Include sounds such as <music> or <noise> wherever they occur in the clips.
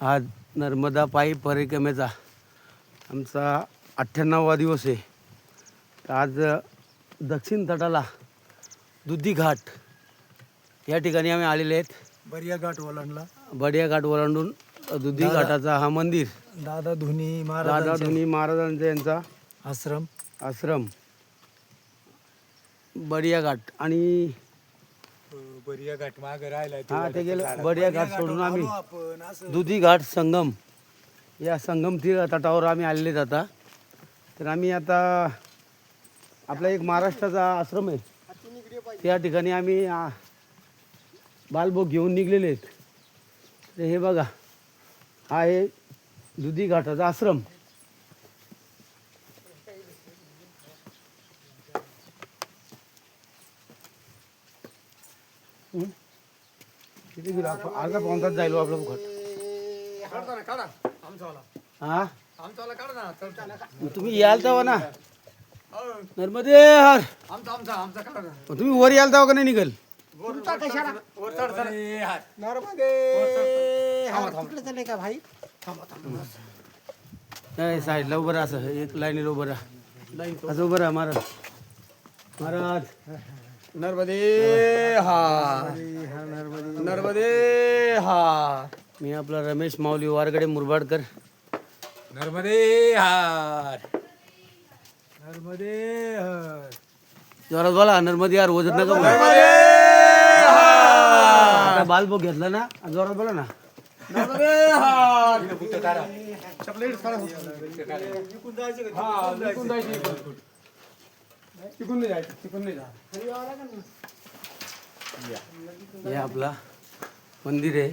आज नर्मदा पायी परिक्रमेचा आमचा अठ्ठ्याण्णववा दिवस आहे. आज दक्षिण तटाला दुधी घाट या ठिकाणी आम्ही आलेले आहेत. बरिया घाट ओलांडला बडिया घाट ओलांडून दुधी घाटाचा हा मंदिर. दादा धुनी दादा महाराज धुनी महाराजांचा यांचा आश्रम. आश्रम. बडिया घाट. आणि बरिया घाट माग राहिला हा ते गेलं बडिया घाट सोडून आम्ही आपण असं. दुधी घाट संगम. या संगम ती तटावर आम्ही आलेले आता. तर आम्ही आता आपला एक महाराष्ट्राचा आश्रम आहे. त्या ठिकाणी आम्ही आ, बालभोग घेऊन निघलेले आहेत. तर हे बघा हा आहे दुधी घाटाचा आश्रम. किती गेलो? आपण अर्धा पाऊन तास जायलो आपलं फुकट हा? तुम्ही याल तेव्हा ना. नर्मदे हर. तुम्ही वर याल तेव्हा का नाही निघल? नाही साईडला उभं राहा असं एक लाईनीला उभं राहा. असं उभं राहा महाराज. महाराज. नर्मदे हा. नर्मदे. हा. मी आपला रमेश माऊली वारगडे मुरबाडकर. नर्मदे हार. नर्मदे हर. जोरात बोला नर्मदे यार वजन नका बोलू. आता बालभोग घेतला ना? जोरात बोला ना. नाही जायचं नाही जायचं हे आपला मंदिर आहे.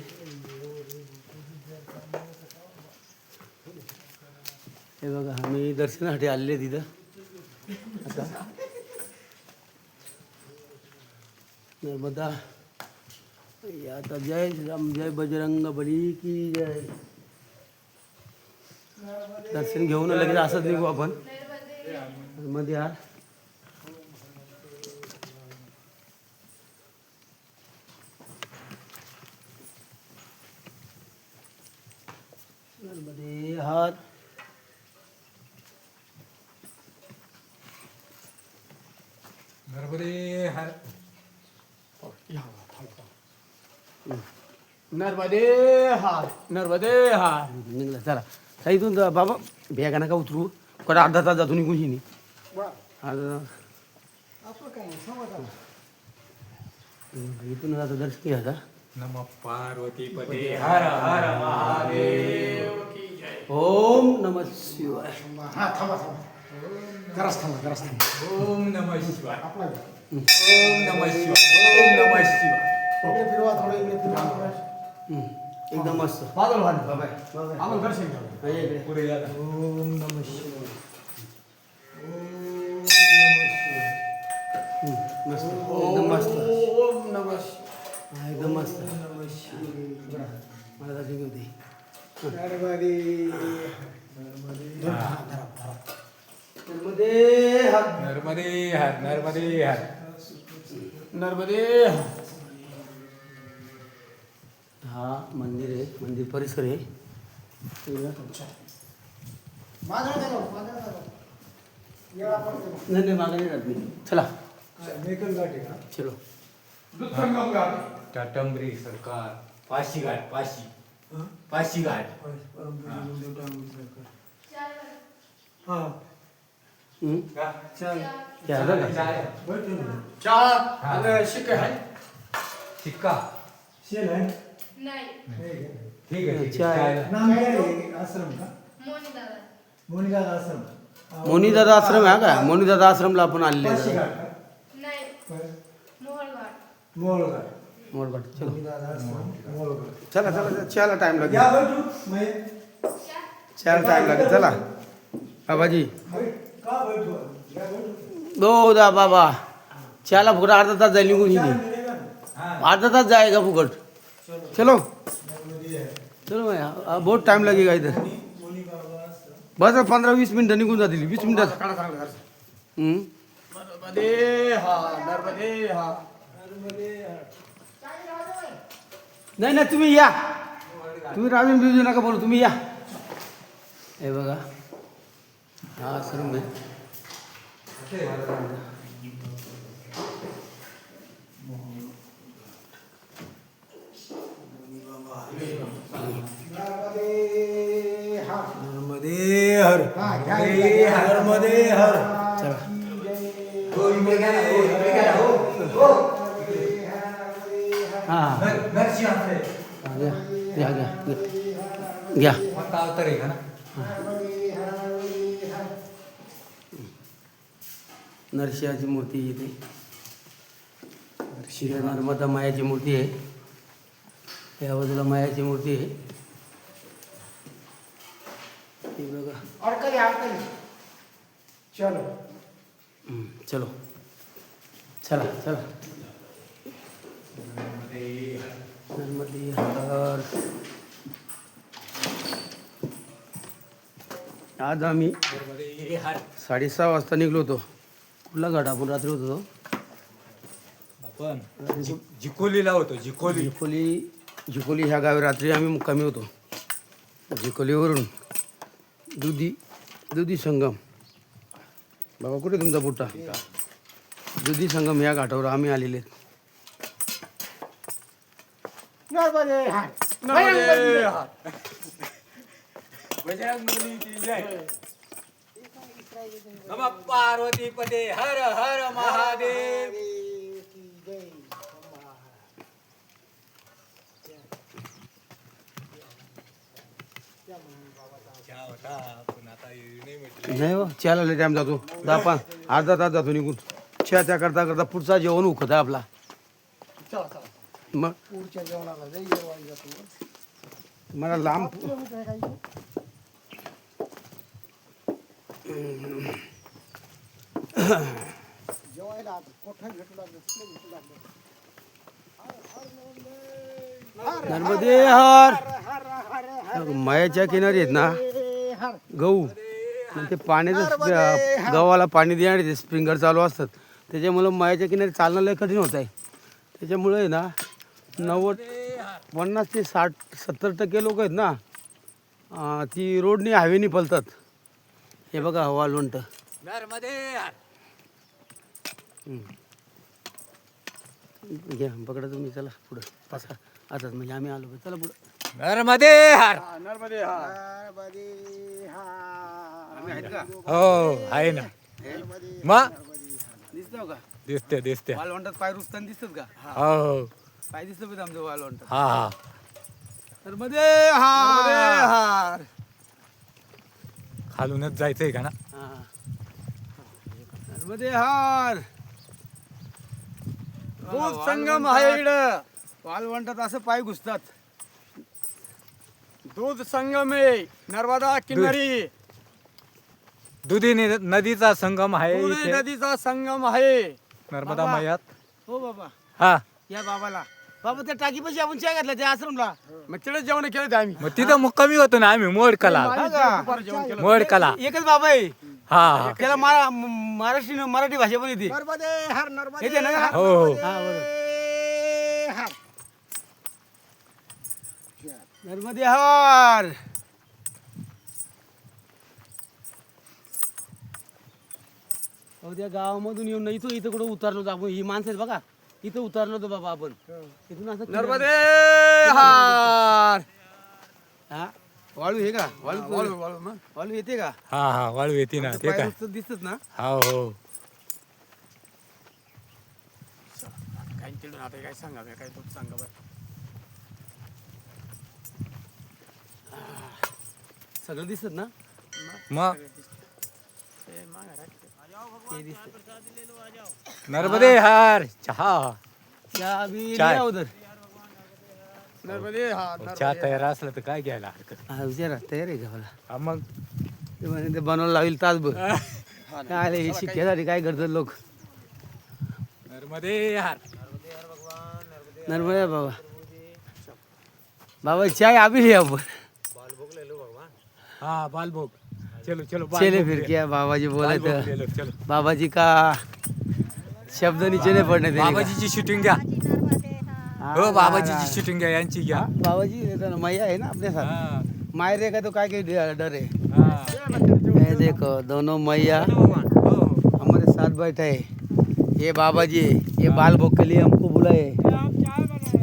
हे बघा आम्ही दर्शनासाठी आलेले तिथं. आता. नर्मदा. आता जय राम जय बजरंग बली की जय. दर्शन घेऊन लगेच असंच निघू आपण. मध्ये हा नर्मदे हात नर्मदे हार. नर्मदे हार नर्मदे हार. निघला चला. चला इथून जा बाबा. बॅगा नका उतरू. कडा अर्धा तास जातो निघून शिनी आता इथून आता दर्शन घ्या आता नम पार्वती पते हर हर महादेव की जय ओम नम शिवाय हा थांबा थांबा जरास थांबा जरास थांबा ओम नमः शिवाय ओम नमः शिवाय ओम नमः शिवाय हम्म, एकदम मस्त बाजूला व्हा. आम्हाला दर्शन घ्या. हा, ये इकडे. पुढे या. ओम नमः शिवाय हम्म, मस्त एकदम मस्त ओम नमः शिवाय हा, एकदम मस्त. मला की होती नर्मदे हात नर्मदे हार नर्मदे हार. नर्मदे हार. हा मंदिर आहे मंदिर परिसर आहे. नाही नाही मागे नाही चला. चलो. टाटंबरी सरकार पाशी घाट पाशी पाशी घाट. हम्म? क्या झालं? का? शिक्का नाही. ठीक आहे. ठीक चाय. आहे. मोनी दादा मोनीदादा. आश्रम. आहे का? मोनीदादा आश्रमला आपण आलेले आहे. नाही. मोहळघाट. मोरगड चलो. चला चला चला. टाइम लागेल. चला टाइम लागेल. चला. बाबाजी. दो दा बाबा. चला फुकट अर्धा तास जाईल निघून हिनी अर्धा तास जाएगा फुकट? चलो. चलो. भाई बहुत टाइम लगेगा इधर बस पंधरा वीस मिनिटं निघून जातील. वीस मिनिटात हम्म. नर्मदे हा. नर्मदे हा. नाही नाही तुम्ही या. तुम्ही राजून बिजू नका बोलू तुम्ही या. हे बघा. हा आश्रम आहे नर्मदे हर नर्मदे हर हां घ्या घ्या घ्या घ्या घ्या अवतार आहे का नरसिंहाची मूर्ती इथे. श्री नर्मदा मायाची मूर्ती आहे. या बाजूला मायाची मूर्ती आहे. हे बघा. चलो. चलो. चला चला. नर्मदे हर आज आम्ही साडेसहा वाजता निघलो होतो. कुठला घाट? आपण रात्री होतो तो. आपण जि- जिकोलीला होतो जिकोली. झिकोली झिकोली ह्या गावी रात्री आम्ही मुक्कामी होतो. झिकोलीवरून दुधी दुधी संगम. बाबा कुठे तुमचा बुट्टा? दुधी संगम ह्या घाटावर आम्ही आलेले आहेत. हार हर जय. नमः पार्वती पते हर हर महादेव. नाही हो चहाला लय टाईम जातो. दहा पाच अर्धा तास जातो निघून. चहा त्या करता करता पुढचा जेवण उखत आहे आपला. चला चला. मग? पुढच्या जेवणाला लई जेवायला जातो मला लांब जेवायला आता कोठं भेटू लागलं कुठे भेटू लागलं नर्मदे हर. मायाच्या किनारी आहेत ना गहू. मग ते पाण्याचं गव्हाला पाणी देणारे ते स्प्रिंगर चालू असतात. त्याच्यामुळं मायाच्या किनारी चालणं लय कठीण होत आहे त्याच्यामुळे ना नव्वद पन्नास ते साठ सत्तर टक्के लोक आहेत ना ती रोडनी हायवेनी पलतात हे बघा हवा हर घ्या पकडा तुम्ही चला पुढं. पासा. आता म्हणजे आम्ही आलो चला पुढं. नर्मदे हर नर्मदे नर्मदे हार आम्ही आहेत का हो आहे ना. मग दिसतो का? दिसते दिसते वालवंटात पाय रुसताना दिसतात का? हो. पाय दिसतो का आमचं वालवंटात हा हा. तर मध्ये हा खालूनच जायचंय का ना? मध्ये हार. दूध संगम आहे इकडं. वालवंटात असं पाय घुसतात. दूध संगम आहे नर्मदा किनारी दुधी नि- नदीचा संगम आहे इथे. नदीचा संगम आहे. नर्मदा बाबा. मयात. हो बाबा. हा. या बाबाला. बाबा त्या टाकीपाशी आपण चहा घातला त्या आश्रमला. मग तिथे जेवण केलं ते आम्ही. मग तिथं मुक्कामी होतो ना आम्ही मोडकला हा का? दुपारी जेवण केलं मोडकला एकच बाबा आहे. हा त्याला मरा- म- महाराष्ट्रीयन मराठी भाषा पण येते. नर्मदे हर नर्मदे येते ना? हो, हो. हा बरोबर नर्मदे हर. नर्मदे हार. अहो त्या गावामधून येऊन ना इथं इथं कुठं उतरलो होतो आपण. ही माणसं आहेत बघा. इथं उतरलो होतो बाबा आपण. इथून असं नर्मदे हार! हा? वाळू हे का? वाळू वाळू वाळू मग वाळू येते का? हा हा वाळू येते ना ते काय दिसतात ना? हो हो काय केलं आता काय सांगा काय तो सांगा बरं सगळं दिसतात ना? मग? दिसत नर्मदे हार चहा. चहा बी चाय. लिया उधर. नर्मदे हार चहा तयार असलं तर काय घ्यायला हरकत हा विचारा तयार आहे का मला हा, मग? ते म्हणे ते बनवायला लावेल तासभर. काय आले हे काय करतात लोक? नर्मदे हार. नर्मदा बाबा. बाबा चाय अभी लिया आपण हा बालभोग. चलो चलो चले फिर ले- क्या बाबाजी बोला बालभोग तर ले लो, चलो। बाबाजी का शब्द नीचे नहीं पड़ने देने का. बाबाजीची शूटिंग घ्या हो बाबाजीची शूटिंग आहे यांची घ्या. बाबाजी येतो ना, मैया है ना अपने साथ हा. मायरे का तो काय काय डर? है. हा. ये देखो दोनों मैया हो. हमारे साथ बैठे है। ये बाबा जी ये बाल भोग के लिए हमको बुलाए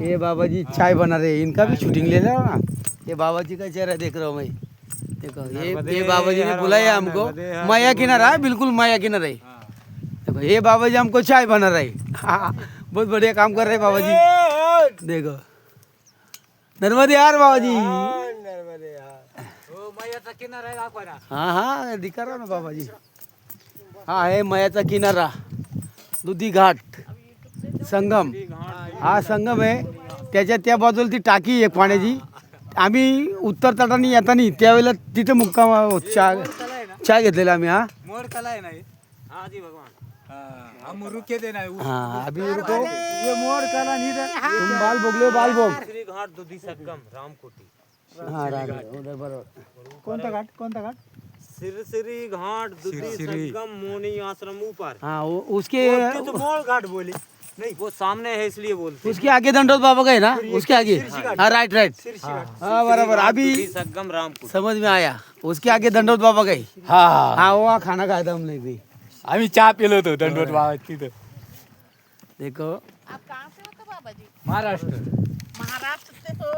ये बाबा जी चाय बना रहे हैं। इनका भी शूटिंग ले रहा ना। ये बाबा जी का चेहरा देख रहा हूँ मैं। देखो ये ये बाबा जी ने बुलाया हमको। माया किनारा है बिल्कुल माया किनारा। है देखो ये बाबा जी हमको चाय बना रहे। <laughs> बहुत बढ़िया काम कर रहे हैं बाबा जी देखो। नर्मदे यार बाबा जी हो. हाँ हाँ दिखा रहा ना बाबा जी हा आहे मयाचा किनारा। दुधी घाट। संगम। हा संगम आहे. त्याच्या त्या बाजूला ती टाकी आहे पाण्याची. आम्ही उत्तर तटाने येताना त्यावेळेला तिथे मुक्काम चहा चहा घेतलेला आम्ही हा? मोर कला आहे ना हे? हा, हम रुके दे ना हाँ अभी रुको. ये मोर काला नहीं था तुम बाल बोगले बाल बोग श्री घाट दुधी संगम रामकोटी. हाँ राम बरोबर. कोणता घाट? कोणता घाट? सिरसिरी घाट दुधी सिरसिरी। मोनी आश्रम ऊपर. हाँ वो उसके तो मोड़ घाट बोले. नहीं वो सामने है इसलिए बोलते उसके आगे दंडोत बाबा का है ना? उसके आगे? हाँ राइट राइट हाँ बराबर। अभी संगम रामकोटी समझ में आया। उसके आगे दंडोत बाबा गई हा? हाँ वहाँ खाना खाया था हमने भी। आम्ही चहा पिलो होतो दंडवत बाबा तिथं देखो। आप कहाँ से हो तो बाबा जी महाराष्ट्र। महाराष्ट्र से हो